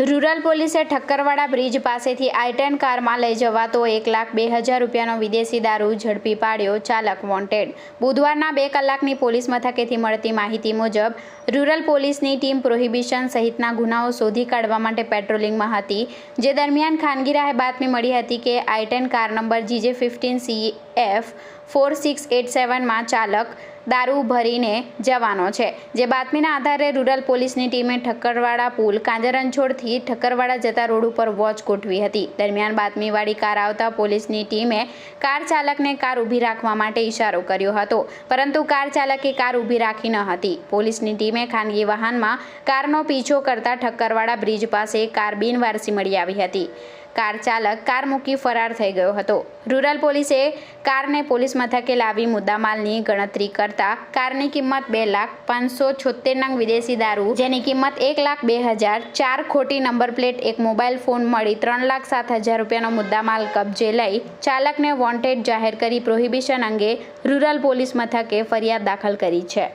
Rural પોલીસે ઠક્કરવાડા bridge પાસેથી આઈટેન કારમાં લઈ જવાતો એક લાખ બે હજાર રૂપિયાનો વિદેશી દારૂ ઝડપી પાડ્યો ચાલક વોન્ટેડ. બુધવારના બે કલાકની પોલીસ મથકેથી મળતી માહિતી મુજબ, રૂરલ પોલીસની ટીમ પ્રોહિબિશન સહિતના ગુનાઓ શોધી કાઢવા માટે પેટ્રોલિંગમાં હતી, જે દરમિયાન ખાનગી રાહે બાતમી મળી હતી કે I ten car number GJ fifteen C F four six eight સેવનમાં ચાલક દારૂ ભરીને જવાનો છે. જે બાતમીના આધારે રૂરલ પોલીસની ટીમે ઠક્કરવાડા પુલ કાંજરંછોડથી ઠક્કરવાડા જતા રોડ ઉપર વોચ ગોઠવી હતી. દરમિયાન બાતમીવાળી કાર આવતા પોલીસની ટીમે કાર ચાલકને કાર ઊભી રાખવા માટે ઇશારો કર્યો હતો. પરંતુ કાર ચાલકે કાર ઊભી રાખી ન હતી. પોલીસની ટીમે ખાનગી વાહનમાં કારનો પીછો કરતા ઠક્કરવાડા બ્રિજ પાસે કાર બિનવારસી મળી આવી હતી. કાર ચાલક કાર મૂકી ફરાર થઈ ગયો હતો. રૂરલ પોલીસે કારને પોલીસ મથકે લાવી મુદ્દામાલની ગણતરી કરતા કારની કિંમત બે લાખ પાંચસો છોતેર નંગ વિદેશી દારૂ, જેની કિંમત એક લાખ બે હજાર ચાર ખોટી નંબર પ્લેટ, એક મોબાઈલ ફોન મળી ત્રણ લાખ સાત હજાર રૂપિયાનો મુદ્દામાલ કબજે લઈ ચાલકને વોન્ટેડ જાહેર કરી પ્રોહિબિશન અંગે રૂરલ પોલીસ મથકે ફરિયાદ દાખલ કરી છે.